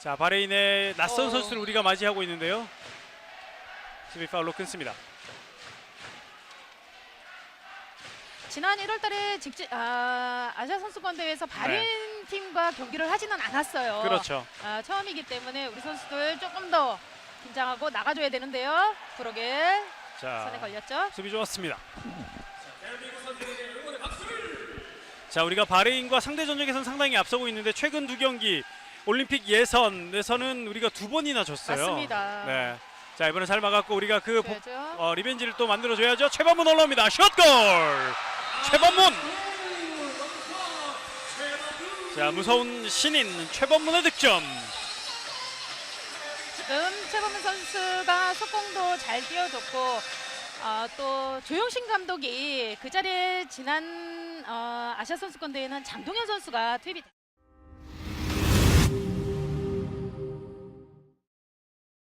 자 바레인의 낯선 어. 선수를 우리가 맞이하고 있는데요. 수비 파울로 끊습니다. 지난 1월달에 직진 아, 아시아 선수권 대회에서 바린 팀과 경기를 하지는 않았어요. 네. 그렇죠. 아, 처음이기 때문에 우리 선수들 조금 더 긴장하고 나가줘야 되는데요. 그러게 손에 자 걸렸죠. 수비 좋았습니다. 자 우리가 바레인과 상대 전적에서는 상당히 앞서고 있는데 최근 두 경기 올림픽 예선에서는 우리가 두 번이나 졌어요. 맞습니다. 네. 자 이번에 잘 막았고 우리가 그 복- 그렇죠. 어, 리벤지를 또 만들어줘야죠. 최범문 올라옵니다. 슛골. 최범문. 자 무서운 신인 최범문의 득점. 지금 최범민 선수가 속공도 잘 띄워줬고 아, 또 조영신 감독이 그 자리에 지난 어, 아시아 선수권 대회는 장동현 선수가 투입이